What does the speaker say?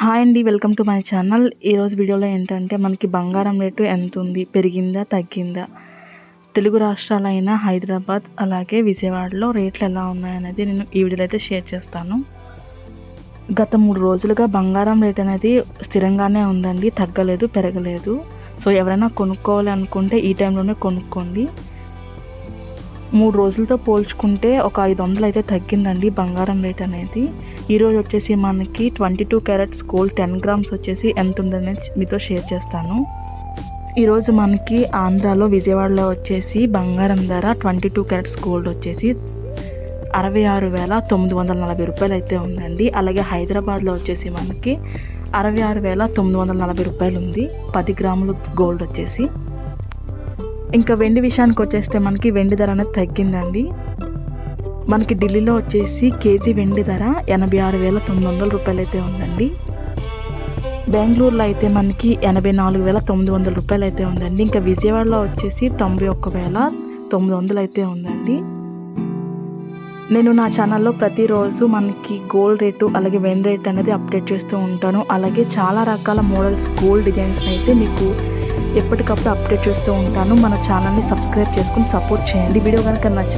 Hi అండి welcome to my channel. ఈరోజు వీడియోలో ఏంటంటే మనకి బంగారం రేటు ఎంత ఉంది? పెరిగిందా తగ్గిందా? తెలుగు రాష్ట్రాలైన హైదరాబాద్ అలాగే విజయవాడలో రేట్లు ఎలా ఉన్నాయనేది నేను ఈ వీడియోలో అయితే షేర్ చేస్తాను. గత మూడు రోజులుగా బంగారం రేట్ అనేది స్థిరంగానే ఉందండి తగ్గలేదు పెరగలేదు. సో ఎవరైనా కొనుక్కోవాలి అనుకుంటే ఈ టైంలోనే కొనుక్కోండి. మూడు రోజులతో పోల్చుకుంటే ఒక ఐదు వందలు అయితే తగ్గిందండి బంగారం రేట్ అనేది. ఈరోజు వచ్చేసి మనకి twenty two carats gold ten grams వచ్చేసి ఎంత ఉందని మీతో షేర్ చేస్తాను. ఈరోజు మనకి ఆంధ్రాలో విజయవాడలో వచ్చేసి బంగారం ధర ట్వంటీ టూ క్యారెట్స్ గోల్డ్ వచ్చేసి అరవై ఆరు వేల తొమ్మిది వందల నలభై రూపాయలు అయితే ఉందండి. అలాగే హైదరాబాద్లో వచ్చేసి మనకి అరవై ఆరు వేల తొమ్మిది వందల నలభై రూపాయలు ఉంది. పది గ్రాములు గోల్డ్ వచ్చేసి. ఇంకా వెండి విషయానికి వచ్చేస్తే మనకి వెండి ధర అనేది తగ్గిందండి. మనకి ఢిల్లీలో వచ్చేసి కేజీ వెండి ధర ఎనభై ఆరు వేల తొమ్మిది వందల రూపాయలు అయితే ఉందండి. బెంగళూరులో అయితే మనకి ఎనభై నాలుగు వేల తొమ్మిది వందల రూపాయలు అయితే ఉందండి. ఇంకా విజయవాడలో వచ్చేసి తొంభై ఒక్క వేల తొమ్మిది వందలు అయితే ఉందండి. నేను నా ఛానల్లో ప్రతిరోజు మనకి గోల్డ్ రేటు అలాగే వెన్ రేట్ అనేది అప్డేట్ చేస్తూ ఉంటాను. అలాగే చాలా రకాల మోడల్స్ గోల్డ్ డిజైన్స్ అయితే మీకు ఎప్పటికప్పుడు అప్డేట్ చేస్తూ ఉంటాను. మన ఛానల్ని సబ్స్క్రైబ్ చేసుకుని సపోర్ట్ చేయండి. వీడియో కనుక నచ్చి